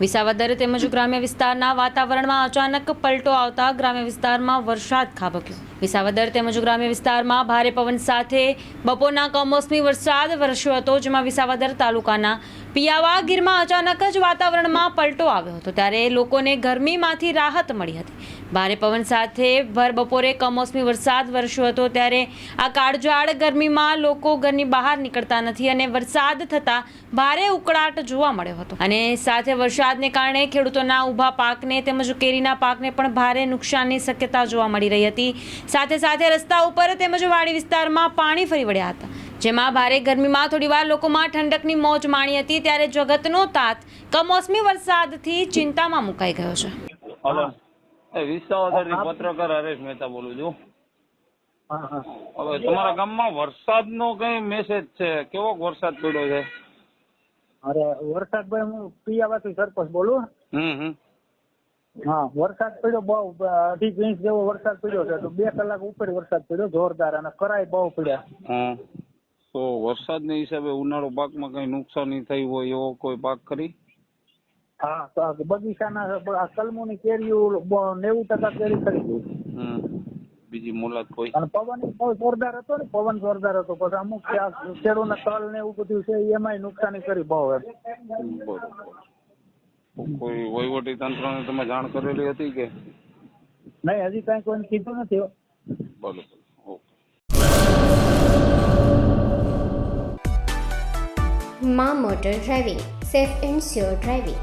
વિસાવદર તેમજ ગ્રામ્ય વિસ્તારના વાતાવરણમાં અચાનક પલટો આવતા ગ્રામ્ય વિસ્તારમાં વરસાદ ખાબક્યો. વિસાવદર તેમજ ગ્રામ્ય વિસ્તારમાં ભારે પવન સાથે બપોરના કમોસમી વરસાદ વરસ્યો હતો, જેમાં વિસાવદર તાલુકાના પિયાવા ગીરમાં અચાનક જ વાતાવરણમાં પલટો આવ્યો હતો. ત્યારે લોકોને ગરમીમાંથી રાહત મળી હતી. ભારે પવન સાથે ભર બપોરે કમોસમી વરસાદ વરસ્યો હતો. ત્યારે આ કાળઝાળ ગરમીમાં લોકો ઘરની બહાર નીકળતા નથી અને વરસાદ થતાં ભારે ઉકળાટ જોવા મળ્યો હતો. અને સાથે વરસાદને કારણે ખેડૂતોના ઊભા પાકને તેમજ કેરીના પાકને પણ ભારે નુકસાનની શક્યતા જોવા મળી રહી હતી. સાથે સાથે રસ્તા ઉપર તેમજ વાડી વિસ્તારમાં પાણી ફરી વળ્યા હતા. જેમાં ભારે ગરમીમાં થોડીવાર લોકોમાં ઠંડકની મોજ માણી હતી ત્યારે જગતનો તાત કમોસમી વરસાદથી ચિંતામાં મુકાઈ ગયો છે. પત્રકાર હરેશ મહેતા બોલું છું. હા હા. હવે તમારા ગામમાં વરસાદનો કઈ મેસેજ છે? કેવો વરસાદ પડ્યો છે? અરે વરસાદભાઈ હું પિયાવાથી સરપંચ બોલું. હા વરસાદ પડ્યો બહુ અઢી ઇંચ જેવો વરસાદ પડ્યો છે. તો બે કલાક ઉપર વરસાદ પડ્યો જોરદાર અને કરાય બહુ પડ્યા. તો વરસાદના હિસાબે ઉનાળો પાકમાં કઈ નુકસાની થઈ હોય એવો કોઈ પાક ખરી? હા બગીચાના આ કલમોની કેરીઓ નેવું ટકા કેરી ખરી. ગઈ હમ. બીજી મુલાત કોઈ? અને પવન બહુ જોરદાર હતો ને પવન જોરદાર હતો. પછી અમુક આ ખેડૂતના તલ ને એવું બધું છે એમાં નુકસાની કરી બહુ એમ. બરોબર. કોઈ વહીવટી તંત્રને તમે જાણ કરેલી હતી કે? નહીં હજી કાંઈ કોઈને કીધું નથી. બરોબર. ઓકે. માં motor driving safe and sure driving.